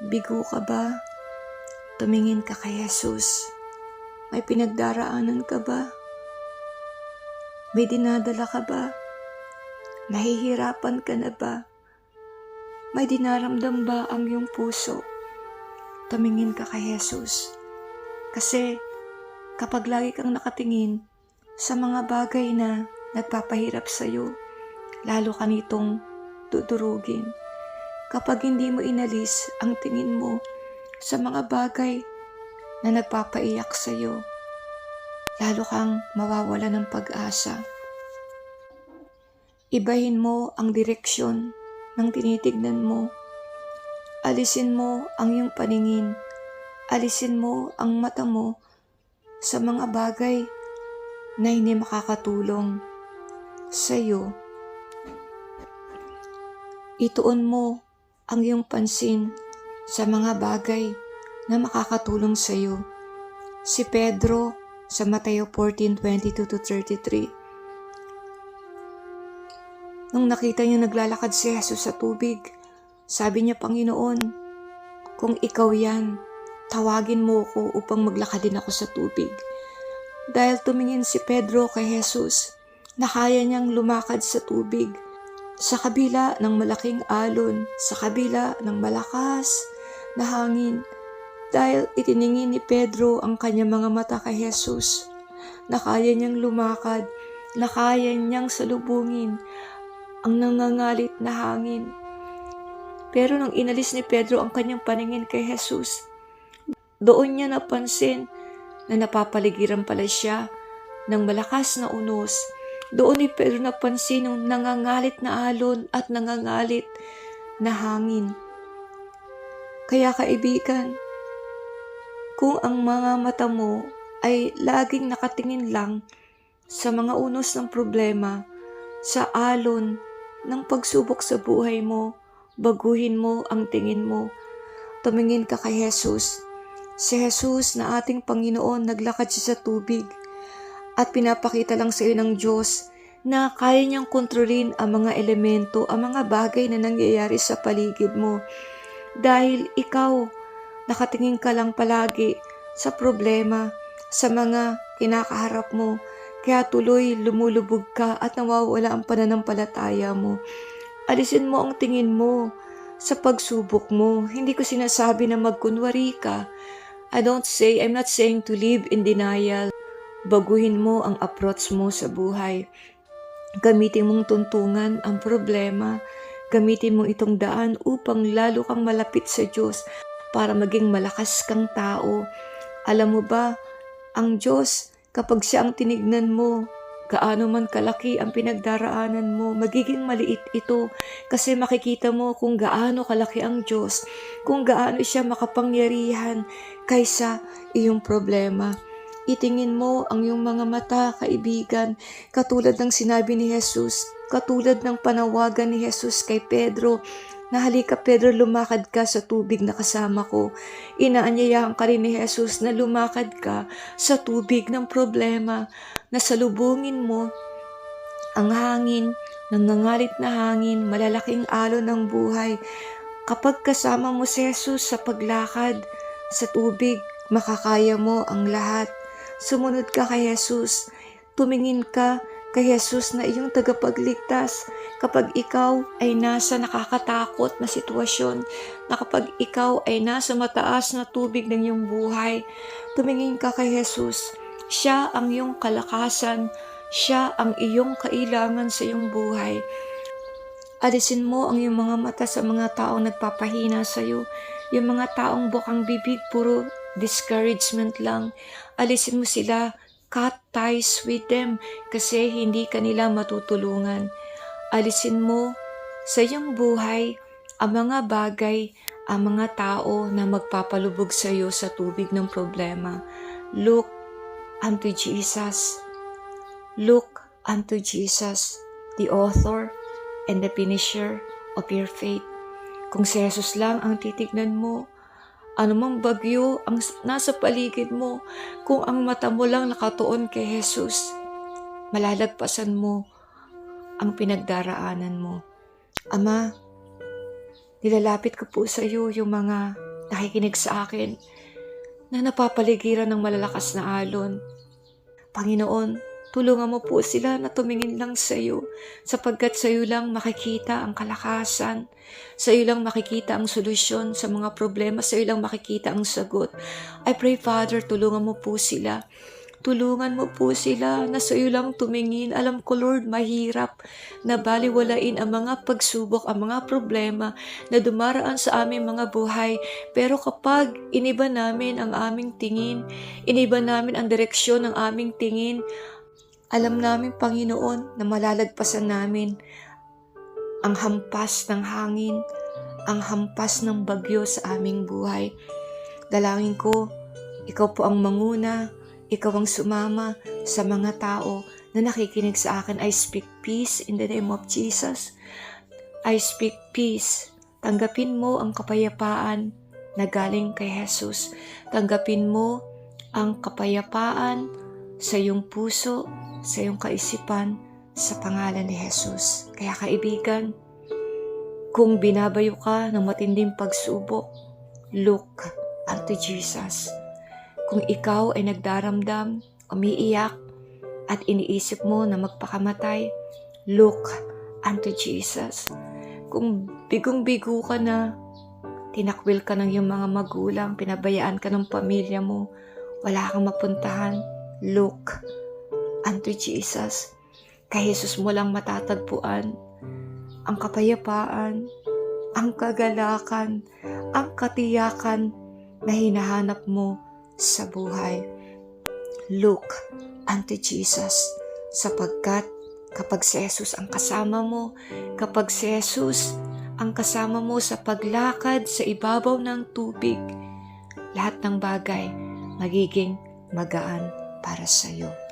Bigo ka ba? Tumingin ka kay Jesus. May pinagdaraanan ka ba? May dinadala ka ba? Nahihirapan ka na ba? May dinaramdam ba ang iyong puso? Tumingin ka kay Jesus. Kasi kapag lagi kang nakatingin sa mga bagay na nagpapahirap sa iyo, lalo ka nitong dudurugin. Kapag hindi mo inalis ang tingin mo sa mga bagay na nagpapaiyak sa iyo, lalo kang mawawala ng pag-asa. Ibahin mo ang direksyon ng tinitignan mo. Alisin mo ang iyong paningin. Alisin mo ang mata mo sa mga bagay na hindi makakatulong sa iyo. Ituon mo ang iyong pansin sa mga bagay na makakatulong sa iyo. Si Pedro sa Mateo 14:22-33 Nung nakita niya naglalakad si Jesus sa tubig, sabi niya, Panginoon, kung ikaw yan, tawagin mo ko upang maglakad din ako sa tubig. Dahil tumingin si Pedro kay Jesus na kaya niyang lumakad sa tubig sa kabila ng malaking alon, sa kabila ng malakas na hangin. Dahil itiningin ni Pedro ang kanyang mga mata kay Jesus na kaya niyang lumakad, na kaya niyang salubungin ang nangangalit na hangin. Pero nang inalis ni Pedro ang kanyang paningin kay Jesus, doon niya napansin na napapaligiran pala siya ng malakas na unos. Doon ni Pedro napansin ng nangangalit na alon at nangangalit na hangin. Kaya kaibigan, kung ang mga mata mo ay laging nakatingin lang sa mga unos ng problema, sa alon ng pagsubok sa buhay mo, baguhin mo ang tingin mo. Tumingin ka kay Jesus. Si Jesus na ating Panginoon naglakad siya sa tubig at pinapakita lang sa iyo ng Diyos na kaya niyang kontrolin ang mga elemento, ang mga bagay na nangyayari sa paligid mo. Dahil ikaw, nakatingin ka lang palagi sa problema, sa mga kinakaharap mo, kaya tuloy lumulubog ka at nawawala ang pananampalataya mo. Alisin mo ang tingin mo sa pagsubok mo. Hindi ko sinasabi na magkunwari ka. I don't say, I'm not saying to live in denial. Baguhin mo ang approach mo sa buhay. Gamitin mong tuntungan ang problema. Gamitin mo itong daan upang lalo kang malapit sa Diyos para maging malakas kang tao. Alam mo ba, ang Diyos, kapag siya ang tinignan mo, gaano man kalaki ang pinagdaraanan mo, magiging maliit ito kasi makikita mo kung gaano kalaki ang Diyos, kung gaano siya makapangyarihan kaysa iyong problema. Itingin mo ang iyong mga mata, kaibigan, katulad ng sinabi ni Jesus, katulad ng panawagan ni Jesus kay Pedro, na halika Pedro lumakad ka sa tubig na kasama ko. Inaanyayahan ka rin ni Jesus na lumakad ka sa tubig ng problema, na salubungin mo ang hangin, nangangalit na hangin, malalaking alon ng buhay. Kapag kasama mo si Jesus sa paglakad sa tubig, makakaya mo ang lahat. Sumunod ka kay Jesus, tumingin ka kay Jesus na iyong tagapagligtas kapag ikaw ay nasa nakakatakot na sitwasyon, na kapag ikaw ay nasa mataas na tubig ng iyong buhay, tumingin ka kay Jesus. Siya ang iyong kalakasan, siya ang iyong kailangan sa iyong buhay. Alisin mo ang iyong mga mata sa mga taong nagpapahina sa iyo, yung mga taong bukang bibig, puro discouragement lang. Alisin mo sila cut ties with them kasi hindi kanila matutulungan. Alisin mo sa iyong buhay ang mga bagay, ang mga tao na magpapalubog sa iyo sa tubig ng problema. Look unto Jesus. Look unto Jesus, the author and the finisher of your faith. Kung si Jesus lang ang titignan mo, anumang bagyo ang nasa paligid mo, kung ang mata mo lang nakatuon kay Jesus, malalagpasan mo ang pinagdaraanan mo. Ama, nilalapit ko po sa iyo yung mga nakikinig sa akin na napapaligiran ng malalakas na alon. Panginoon, tulungan mo po sila na tumingin lang sa iyo sapagkat sa iyo lang makikita ang kalakasan. Sa iyo lang makikita ang solusyon sa mga problema. Sa iyo lang makikita ang sagot. I pray, Father, tulungan mo po sila. Tulungan mo po sila na sa iyo lang tumingin. Alam ko, Lord, mahirap na baliwalain ang mga pagsubok, ang mga problema na dumaraan sa aming mga buhay. Pero kapag iniba namin ang aming tingin, iniba namin ang direksyon ng aming tingin, alam namin, Panginoon, na malalagpasan namin ang hampas ng hangin, ang hampas ng bagyo sa aming buhay. Dalangin ko, ikaw po ang manguna, ikaw ang sumama sa mga tao na nakikinig sa akin. I speak peace in the name of Jesus. I speak peace. Tanggapin mo ang kapayapaan na galing kay Jesus. Tanggapin mo ang kapayapaan sa iyong puso, sa iyong kaisipan, sa pangalan ni Jesus. Kaya kaibigan, kung binabayo ka ng matinding pagsubok, look unto Jesus. Kung ikaw ay nagdaramdam, umiiyak, at iniisip mo na magpakamatay, look unto Jesus. Kung bigong-bigo ka na, tinakwil ka ng iyong mga magulang, pinabayaan ka ng pamilya mo, wala kang mapuntahan, look unto Jesus. Kay Jesus mo lang matatagpuan ang kapayapaan, ang kagalakan, ang katiyakan na hinahanap mo sa buhay. Look unto Jesus sapagkat kapag si Jesus ang kasama mo, kapag si Jesus ang kasama mo sa paglakad sa ibabaw ng tubig, lahat ng bagay magiging magaan para sa iyo.